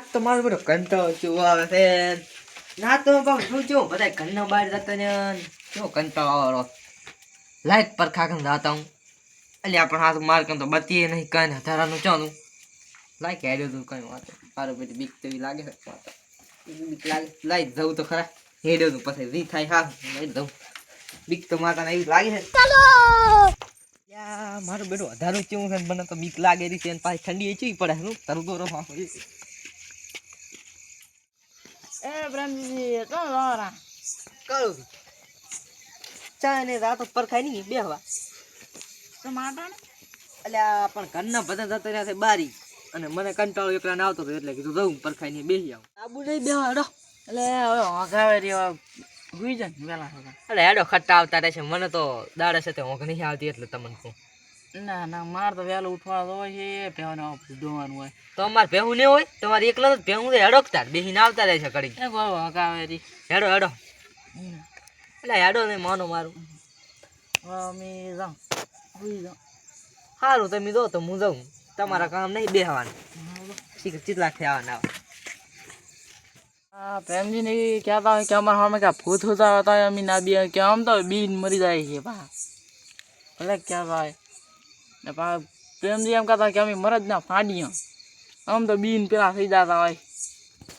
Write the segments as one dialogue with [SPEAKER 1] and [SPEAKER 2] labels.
[SPEAKER 1] આજ તો મારો બધો કંટાળો કેવો આવે છે ના તો પણ શું છું બધા ઘરના બહાર જતા ને કેવો કંટાળો આવે લાઈટ પર ખાખન જાતા હું અલ્યા આપણે હાથ માર તો બતીએ નહીં કાંઈ હથારાનું ચાલું લાઈક હેડ્યો તું કઈ વાત મારો બેટી બીક તો એવી લાગે છે બીક લાગે લાઈટ જવું તો ખરા હેડ્યો તું પછી રી થાય હા લાઈટ જવું બીક તો માતાને એવી લાગે છે યા મારો બેટો અધારું કેવું છે મને તો બીક લાગે છે પાછી ઠંડી ચીવી પડે હું તરતો
[SPEAKER 2] એ પ્રેમજી તો લોરા
[SPEAKER 1] કરું ચા ને રાતો પરખાય નહીં બે હવા
[SPEAKER 2] ટમાટર?
[SPEAKER 1] અલ્યા પણ ઘરના બધા થતો રહ્યા છે બારી. અને મને કંટાળો એકલા ના આવતો એટલે કીધું જવું પરખાઈ ને બેસી આવું. આબુ નહીં બે હેડો.
[SPEAKER 2] એટલે હવે હોગાવે રહ્યો હુઈ જાય ને વેલા
[SPEAKER 1] અરે હેડો ખટ્ટા આવતા રહેશે મને તો દાડે છે તે હોંઘ નહીં આવતી એટલે તમને કહું.
[SPEAKER 2] ના ના મારે તો વહેલું ઉઠવાનું હોય છે પહેવાનું ધોવાનું હોય.
[SPEAKER 1] તો અમારે ભેહું નહીં હોય? તમારે એકલા જ ભેહું હેડોકતા બેસીને આવતા રહેશે કડી
[SPEAKER 2] એ બહુ રહી
[SPEAKER 1] હેડો હેડો. એટલે હેડો નહીં માનો મારું.
[SPEAKER 2] અમે જાઉં. જાઉં.
[SPEAKER 1] સારું તમે દો તો હું જાઉં. તમારા કામ નહીં બેહવાનું. ચીતલા થયા
[SPEAKER 2] હા પ્રેમજી ને કહેતા હોય કે અમારા સામે ક્યાં ભૂત હોતા હતા અમે ના બી કે આમ તો બીન મરી જાય છે પા ભલે કહેતા હોય. ને પા પ્રેમજી એમ કહેતા કે અમે મરજ ના ફાડીએ. આમ તો બીન પેલા થઈ જતા હોય.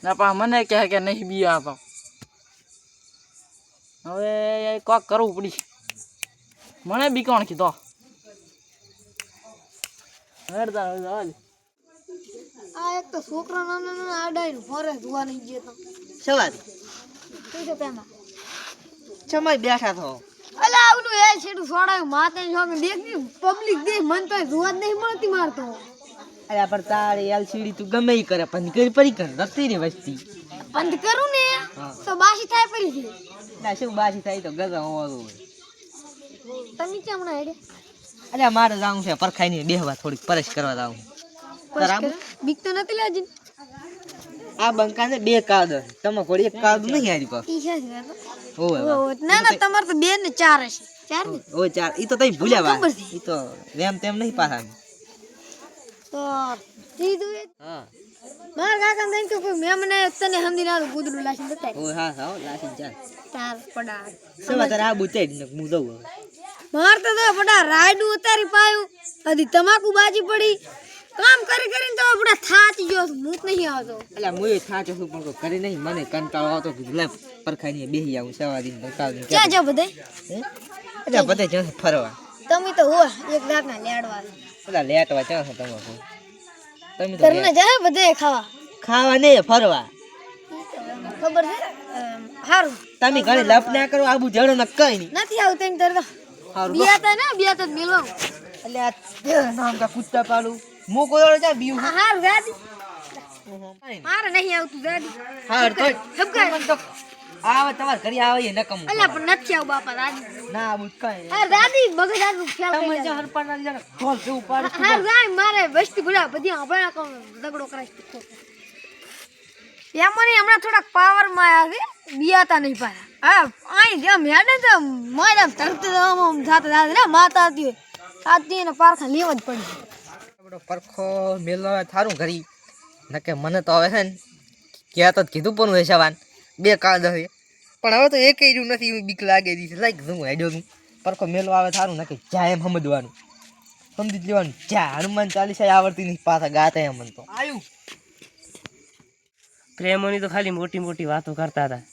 [SPEAKER 2] ને પા મને કહે કે નહીં બી તો હવે કોક કરવું પડી. મને બી કોણ કીધો? હેડતા જવા
[SPEAKER 3] આ એક તો છોકરા નાના નાના આડાઈને ફરે જોવા નહીં જતો
[SPEAKER 1] સવાર
[SPEAKER 3] શું છે તેમાં
[SPEAKER 1] સમય બેઠા થો
[SPEAKER 3] અલા આવડું એ છેડું છોડાયું માતે છોકરા દેખ પબ્લિક દે મન તો જોવા નહીં મળતી મારતો
[SPEAKER 1] અરે પણ તારે એલસીડી તું ગમે ઈ કરે બંધ કરી પરી કર રસ્તી રે વસ્તી.
[SPEAKER 3] બંધ કરું ને તો બાસી થાય પડી છે.
[SPEAKER 1] ના શું બાસી થાય તો ગજા હોવાનું હોય.
[SPEAKER 3] તમે કેમ ના હેડે?
[SPEAKER 1] અરે મારે જાવું છે પરખાઈ ની બેહવા થોડીક પરેશ કરવા જાવું. બરાબર
[SPEAKER 3] બીક તો નથી લાજી
[SPEAKER 1] આ બંકા ને બે કાદ તમે કોઈ એક કાદ નહીં હારી
[SPEAKER 3] પર જ ના ના તમારે તો બે ને ચાર હશે. ચાર ને?
[SPEAKER 1] ઓય ચાર. ઈ તો તઈ ભૂલ્યા વા ઈ તો રેમ તેમ નહીં પાછા.
[SPEAKER 3] તો દીધું
[SPEAKER 1] હા.
[SPEAKER 3] માર કાકા ને કે કોઈ મેં મને તને સમજી ના ગુદરું લાસી બતાય.
[SPEAKER 1] ઓ હા હા લાસી ચાલ.
[SPEAKER 3] તાર પડા
[SPEAKER 1] સેવા તારે આ બુતે જ હું દઉં
[SPEAKER 3] માર તો તો પડા રાયડું ઉતારી પાયું. હજી તમાકુ બાજી પડી. કામ કરી કરીને તો આપણે થાચી ગયો હું મૂત નહીં આવતો.
[SPEAKER 1] એટલે હું થાચો છું પણ કરી નહીં. મને કંટાળો આવતો લે પરખાઈ ને બેહી આવું સવારી ને કાલ
[SPEAKER 3] ક્યાં જાવ બધે?
[SPEAKER 1] એટલે બધે જશે ફરવા.
[SPEAKER 3] તમે તો હો એક રાત ના લેડવા.
[SPEAKER 1] અલ્યા લેટવા ક્યાં છો તમારે તમે તો
[SPEAKER 3] તમને જાય બધે ખાવા.
[SPEAKER 1] ખાવા નહીં ફરવા.
[SPEAKER 3] ખબર છે? હારું.
[SPEAKER 1] તમે ઘરે લપ ના કરો આબુ જડો ન કઈ નહીં.
[SPEAKER 3] નથી આવતું એમ તરત
[SPEAKER 1] હારું
[SPEAKER 3] બિયાતા ને બિયાતા જ મેલવાનું.
[SPEAKER 1] એટલે નામ કા કુત્તા પાડું. મો કોઈ ઓળે જા બીઉ
[SPEAKER 3] આ હારું મારે નહીં આવતું દાદી
[SPEAKER 1] હાર તો
[SPEAKER 3] હબકાય.
[SPEAKER 1] મને તો આવે તમાર ઘરે આવે એ નકમ
[SPEAKER 3] અલ્યા પણ નથી આવ બાપા રાજી.
[SPEAKER 1] ના આબુ કઈ
[SPEAKER 3] અરે દાદી મગજ આટલું ખ્યાલ
[SPEAKER 1] તમે
[SPEAKER 3] જો
[SPEAKER 1] જે હરપા ના જણ કોલ જેવું ઉપાડ
[SPEAKER 3] હાર જાય મારે વસ્તી ભૂલા બધી આપણે કોણ દગડો કરાય એમાં હમણાં થોડાક પાવરમાં આવ્યા છે બિયાતા નહીં પાયા હા અહીં જેમ હેડે તો મારે તરત આમ થાતા થાતા ને માતા હતી. તાતી એને પારખા લેવા જ પડી.
[SPEAKER 1] પરખો મેલો થારું ઘરી. નકે મને તો હવે છે ને, ક્યાં તો કીધું પણ હોય સવાન બે કાળ હશે પણ હવે તો એક રહ્યું નથી બીક લાગે છે. લાઈક હું હેડ્યો છું. પરખો મેલો આવે, થારું, નકે જ્યાં એમ સમજવાનું સમજી લેવાનું. જ્યાં હનુમાન ચાલીસા આવડતી નહીં પાછા ગાતા એમ તો. આવ્યું
[SPEAKER 4] પ્રેમોની તો ખાલી મોટી મોટી વાતો કરતા હતા.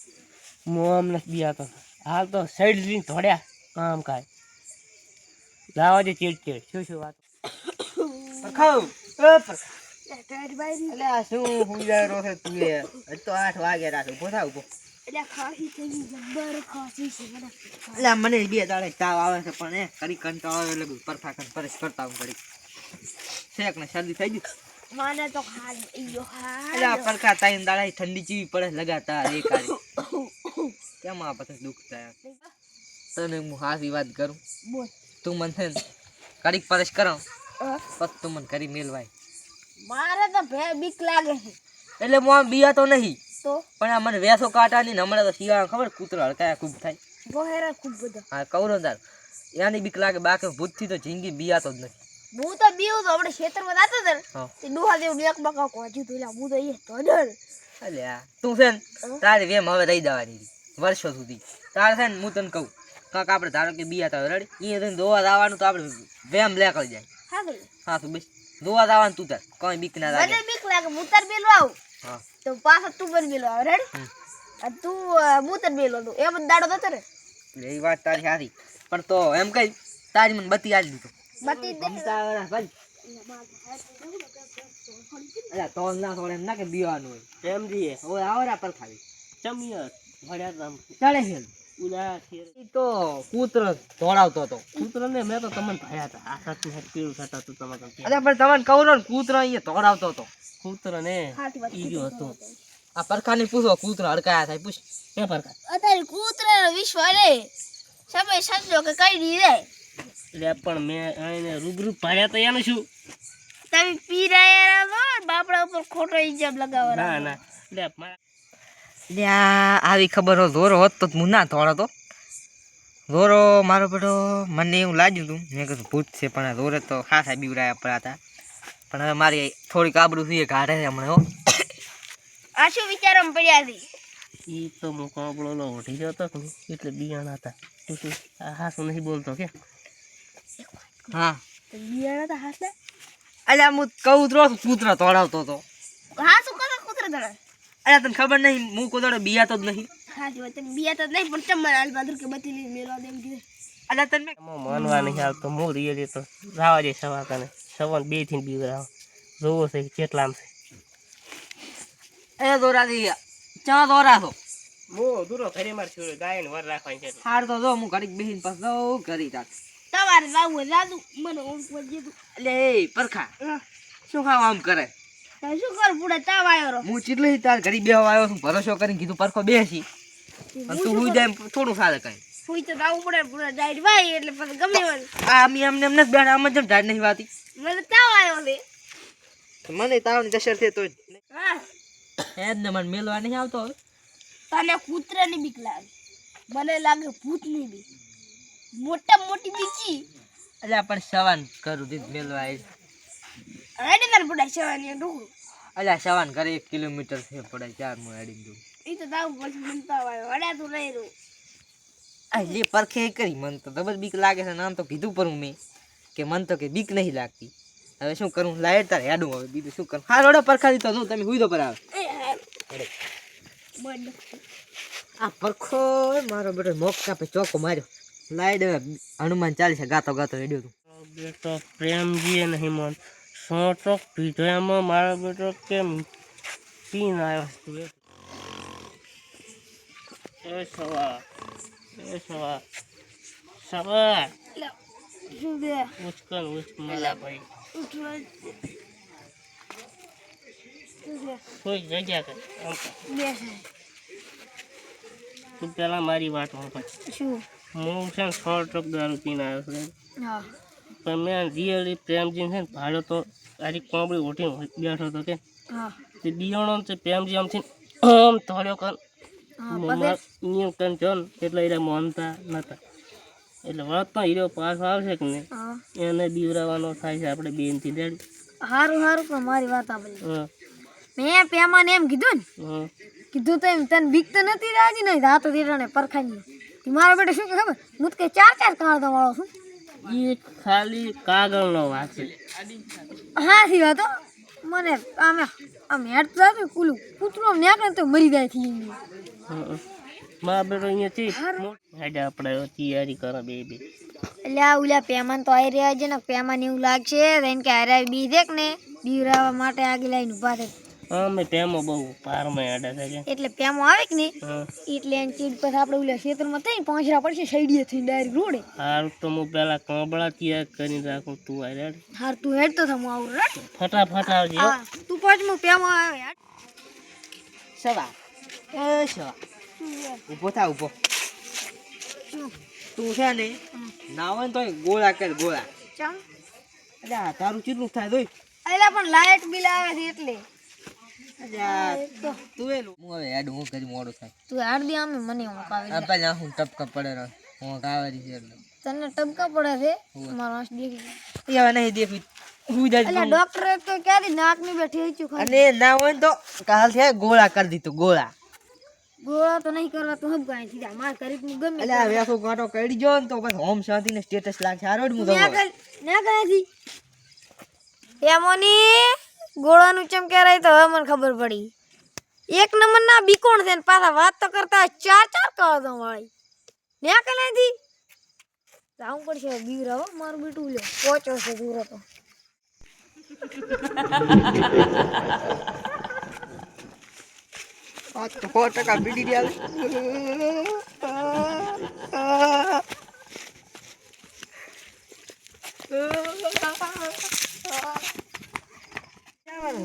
[SPEAKER 4] મોમ નથી આતો હાલ તો સાઈડ લઈને ધોડ્યા કામ કાય લાવા જે ચીડ ચીડ. શું શું વાત?
[SPEAKER 1] પરખાવ એ પરખાવ એટલે આ શું હું છે તું એ? હજી તો આઠ વાગે રાખે ઊભો થાવ ઊભો. એટલે મને બે દાડે તાવ આવે છે પણ એ કરી કંટાળો આવે એટલે પરખા પરેશ કરતા હું ઘડી શેક ને શરદી થઈ ગઈ?
[SPEAKER 3] મને તો ખાલી ઈયો હા
[SPEAKER 1] એટલે પરખા તાઈને દાડા ઠંડી ચીવી પડે લગાતાર એ કાઢી કેમ આ પછી દુઃખ થાય? તને હું હાસી વાત કરું? તું મને કડીક પરેશ કરો પછી તું કરી મેલવાય.
[SPEAKER 3] મારે તો ભે બીક લાગે છે.
[SPEAKER 1] એટલે હું બીયા તો નહીં.
[SPEAKER 3] તો?
[SPEAKER 1] પણ આ મને વેસો કાટા ની હમણાં તો શિયાળા ખબર કૂતરો હડકાયા ખૂબ થાય.
[SPEAKER 3] બહેરા ખૂબ બધા.
[SPEAKER 1] હા કવરો તાર એની બીક લાગે બાકી ભૂતથી તો જિંદગી બિયાતો જ નથી
[SPEAKER 3] હું તો બીવું તો આપણે ખેતરમાં જાતા ને, તે ડોહા જેવું ડેક બકા હતું એટલે હું તો એ તો ડર
[SPEAKER 1] અલ્યા તું છે ને તારી વેમ હવે રહી દેવાની વર્ષો સુધી. તારે છે ને હું તને કહું કાંક આપણે ધારો કે બિયા તો રડી એ દોવા દાવાનું તો આપણે વેમ લેકળ જાય. તું બેસ. દોવા દાવાનું તું તાર. કઈ બીક ના લાગે.
[SPEAKER 3] મને બીક લાગે હું તાર બેલો આવું.
[SPEAKER 1] હા.
[SPEAKER 3] તો પાછા તું પણ બેલો આવ રેડી. અને તું હું તાર બેલો તું એમ દાડો થતો રે
[SPEAKER 1] એ વાત તારી સારી પણ તો એમ કઈ તારી મને બતી આલી દીધો.
[SPEAKER 3] બતી દે
[SPEAKER 1] ભાઈ. તોલ ના થોડે એમ ના કે બીવાનું હોય.
[SPEAKER 4] પ્રેમજી
[SPEAKER 1] હવે આવરા પર ખાલી.
[SPEAKER 4] ચમિયર ભડ્યા
[SPEAKER 1] ચાલે છે તો કૂતરો દોડાવતો હતો.
[SPEAKER 4] કૂતરાને મેં તો તમને ભયા હતા. આ સાચું સાચું પીળું થતા હતું તમે
[SPEAKER 1] અરે પણ તમને કહું ને કૂતરો અહીંયા દોડાવતો હતો.
[SPEAKER 3] કૂતરો
[SPEAKER 4] ને ગયો હતો.
[SPEAKER 1] આ પરખાને પૂછો કૂતરો હડકાયા થાય પૂછ.
[SPEAKER 4] કે પરખા
[SPEAKER 3] અત્યારે કૂતરા વિશ્વ રે સમય સમજો કે કઈ દી રે.
[SPEAKER 4] એટલે પણ મેં આને રૂબરૂ પાડ્યા તો એનું શું?
[SPEAKER 3] તમે પીરાયા નો બાપડા ઉપર ખોટો ઇજબ લગાવવા
[SPEAKER 4] ના ના. એટલે મારા
[SPEAKER 1] આવી ખબર હોત ધોરો હોત તો હું ના તોડો તો. ઝોરો મારો બેટો મને એવું લાગ્યું હતું મેં કીધું ભૂત છે પણ આ ધોરે તો ખાસા બીવરાયા પડ્યા હતા. પણ હવે મારી થોડીક આબરૂ થઈ કાઢે છે હમણાં હો.
[SPEAKER 3] આ શું વિચારમાં પડ્યા છે?
[SPEAKER 4] એ તો હું કાબળો લો ઉઠી ગયો હતો એટલે બિયાણા હતા. તું શું હાસ હાસું નહીં બોલતો કે?
[SPEAKER 1] હા.
[SPEAKER 3] તો બિયાણા હતા હાસલા
[SPEAKER 1] અલ્યા હું કૂતરો કૂતરા તોડાવતો હતો
[SPEAKER 3] હા શું કરો કૂતરા દડા
[SPEAKER 1] અલ્યા તને ખબર નહીં હું કોદાડો બિયાતો જ નહીં.
[SPEAKER 3] હા જો નહીં પણ હાલ કે બતી લઈ મેળવા
[SPEAKER 1] તને
[SPEAKER 4] માનવા નહીં આવતો હું રિયલી તો રાવા સવા સવાન બેથી બીવરાવ જોવો છે કે છે.
[SPEAKER 1] એ દોરાથી ચા દોરા તો
[SPEAKER 4] મો દૂરો ઘરે માર છોડ્યો ગાય વર રાખવાની છે.
[SPEAKER 1] હાર તો જો હું ઘડીક બેહીને પાછો જાઉં કરી રાખ
[SPEAKER 3] તમારે લાવું હોય મને ઓમ
[SPEAKER 1] એટલે પરખા. શું ખાવા આમ કરે?
[SPEAKER 3] શું કર પૂડા? તાવ આવ્યો રો
[SPEAKER 1] હું ચીટલી તાર ઘડી બેહવા આવ્યો છું ભરોસો કરીને કીધું પરખો બેસી. પણ તું હુઈ જાય થોડું સારું કઈ.
[SPEAKER 3] હુઈ તો જાવું પડે પૂરા ડાઈટ ભાઈ એટલે પછી ગમે હોય
[SPEAKER 1] આ અમી અમને એમને જ બેઠા આમ જ ઢાળ નહીં વાતી.
[SPEAKER 3] મને તાવ આવ્યો લે
[SPEAKER 1] મને તાવની દશર છે તો
[SPEAKER 3] હા.
[SPEAKER 1] એ જ ને મને મેલવા નહીં આવતો હવે.
[SPEAKER 3] તને કૂતરાની બીક લાગે. મને લાગે ભૂતની બીક. મોટા મોટી બીચી
[SPEAKER 1] એટલે પણ સવાન કરું દીધ મેલવા આવીશ.
[SPEAKER 3] તાર પડાય સેવાની ઢોકળું
[SPEAKER 1] અલ્યા સવાન કરે એક કિલોમીટર છે પડાય ચાર હું હેડીને જઉં.
[SPEAKER 3] એ તો તાવ પછી મનતા હોય અડ્યા તું નહીં રહું.
[SPEAKER 1] આ લે પરખે કરી મન તો જબર બીક લાગે છે નામ તો કીધું પર મેં કે મન તો કે બીક નહીં લાગતી. હવે શું કરું લાઈટ તારે હેડું હવે બીજું શું કરું? હા રોડો પરખા દીધો તો તમે હુઈ દો પર આવે. આ પરખો મારો બેટો મોક કાપે ચોકો માર્યો. લાઈટ હનુમાન ચાલીસ ગાતો ગાતો હેડ્યો તું.
[SPEAKER 4] બેટો પ્રેમજી એ નહીં મન સોટો પીધો એમાં મારો બેટો કેમ પીને આવ્યો બેટો. એ સવા એ સવા સવા. ઉચકન ઉચક મારા ભાઈ. કોઈ જગ્યા કર? તું પેલા મારી વાત સાંભળ.
[SPEAKER 3] શું?
[SPEAKER 4] હું છે સો ટક દારૂ પીને આવ્યો છું.
[SPEAKER 3] હા.
[SPEAKER 4] પણ મેં રિયલી પ્રેમજી છે ને ભાડો તો તારી કોંબડી ઉઠી બેઠો હતો કે. તે બિયાણો છે પ્રેમજી આમથી આમ થોડ્યો કર. નિયમ કર છો ને એટલે એ માનતા નતા. એટલે વળતનો હીરો પાછો આવશે કે ને એને બીવરાવાનો થાય છે આપણે બેનથી ડેડી.
[SPEAKER 3] સારું સારું પણ મારી વાત
[SPEAKER 4] આપણે
[SPEAKER 3] મેં પેમાને એમ કીધું ને કીધું તો એમ તને બીક તો નથી રાજી નહીં? રાતો દીરાને પરખાઈ મારા મારો બેટો શું ખબર? હું તો કે ચાર ચાર કાળ વાળો છું.
[SPEAKER 4] એ ખાલી કાગળનો વાત
[SPEAKER 3] હા. સી વાતો મને આમે આમ હેડ તો કુલું કૂતરો નીકળે તો મરી જાય થી
[SPEAKER 4] હેડે આપણે તૈયારી કરે બે બે.
[SPEAKER 3] એટલે આ પેમાન તો આવી રહ્યા છે ને પેમાન એવું લાગશે કે હારે બી દેખ ને બીવરાવા માટે આગળ લઈને ઊભા થાય
[SPEAKER 4] હા મેં ટેમો બહુ પારમાં હેડે છે.
[SPEAKER 3] એટલે પેમો આવે કે નહીં? એટલે એને ચીડ પર આપણે ઉલ્યા ખેતરમાં થઈ પાંચરા પડશે સાઈડીએ થઈને ડાયરેક્ટ રોડે.
[SPEAKER 4] સારું તો હું પેલા કાંબળા તૈયાર કરી રાખું તું આ રેડ.
[SPEAKER 3] હાર તું હેડ તો થા હું આવું રાખ
[SPEAKER 4] ફટાફટ આવજે
[SPEAKER 3] તું પાંચમો પેમો આવે હેડ.
[SPEAKER 1] સવા. એ સવા. ઊભો થા ઊભો. તું છે ને નાવન તો ગોળા કર ગોળા.
[SPEAKER 3] ચમ.
[SPEAKER 1] અલ્યા તારું કેટલું થાય દોય
[SPEAKER 3] અલા પણ લાઈટ બિલ આવે છે એટલે. તો
[SPEAKER 1] તું એનું હું હવે હેડ હું કરી મોડું થાય
[SPEAKER 3] તું હાર દે આમે મને ઊંઘ આવે
[SPEAKER 1] આ પહેલા હું ટપકા પડે રહ્યો હું કાવેરી છે એટલે.
[SPEAKER 3] તને ટબકા પડે છે? મારો આંખ દેખી
[SPEAKER 1] એ નહીં દેખી. હું જ
[SPEAKER 3] એટલે ડોક્ટર તો ક્યાંથી નાકની બેઠી હતી ખાલી.
[SPEAKER 1] અને ના હોય તો કાલ છે ગોળા કરી દીધું ગોળા.
[SPEAKER 3] ગોળા તો નહીં કરવા તો કાંઈ સીધા. માર કરી તું ગમે
[SPEAKER 1] એટલે હવે આખો કાંટો કરી જો ને તો બસ હોમ શાંતિ ને સ્ટેટસ લાગશે. હારો જ હું
[SPEAKER 3] ના કર ના કરાથી એમોની ગોળાનું ચમ રહી તો હવે મને ખબર પડી. એક નંબર ના બીકોણ છે ને પાછા વાત તો કરતા ચાર ચાર કહો તો વાળી. ન્યા કે નથી આવું પડશે બીર હો મારું બેટું લે પોચો છે દૂર
[SPEAKER 1] તો. સો ટકા બીડી રહ્યા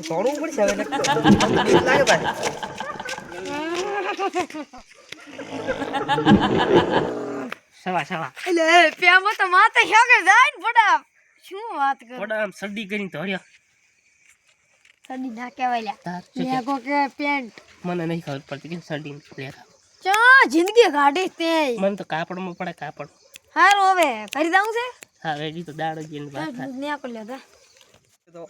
[SPEAKER 1] થોડું પડશે હવે. લાગે ભાઈ
[SPEAKER 4] સવા સવા
[SPEAKER 3] એટલે પ્યામાં તો માથે શાકે જાય ને પડા શું વાત કરું
[SPEAKER 4] પડા આમ સડી કરીને ધોર્યો
[SPEAKER 3] સડી ના કહેવાય લ્યા? લેગો કે પેન્ટ
[SPEAKER 4] મને નહીં ખબર પડતી કે સડી લેખા
[SPEAKER 3] ચા જિંદગી ગાડી તે
[SPEAKER 4] મને તો કાપડમાં પડે કાપડ
[SPEAKER 3] હારું હવે કરી દઉં છે
[SPEAKER 4] હા રેડી તો દાડો જીન વાત થાય
[SPEAKER 3] કો લેતા
[SPEAKER 1] તો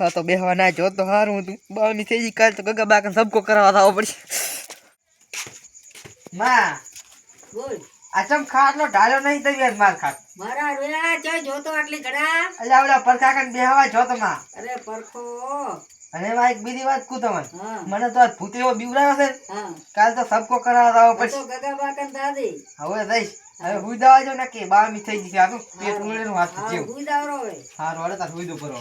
[SPEAKER 1] હા તો બેહવા ના જો તો હારું હતું. બાવની થઈ ગઈ કાલ તો ગગા બાકન સબકો કરવા થવો પડશે. માં બોલ. ચમ ખાટલો ઢાળ્યો નહીં તો યાર માર ખાટ?
[SPEAKER 5] મારા રોયા જો જોતો આટલી ઘડા.
[SPEAKER 1] અલ્યા ઓલા પરકાકન બેહવા જોતો માં
[SPEAKER 5] અરે પરખો.
[SPEAKER 1] અને માં એક બીજી વાત કહું તમને. મને તો આ ભૂતે બીવરાયો છે. કાલ તો સબકો કરવા થવો
[SPEAKER 5] તો ગગા બાકન દાદી.
[SPEAKER 1] હવે જઈશ. હવે હુઈ દાવા જો ને કે બા થઈ ગઈ છે આ પેટ ઉળેલું હાથ જેવું.
[SPEAKER 5] હું દાવરો હવે.
[SPEAKER 1] હા રોડે તાર હુઈ દો હવે.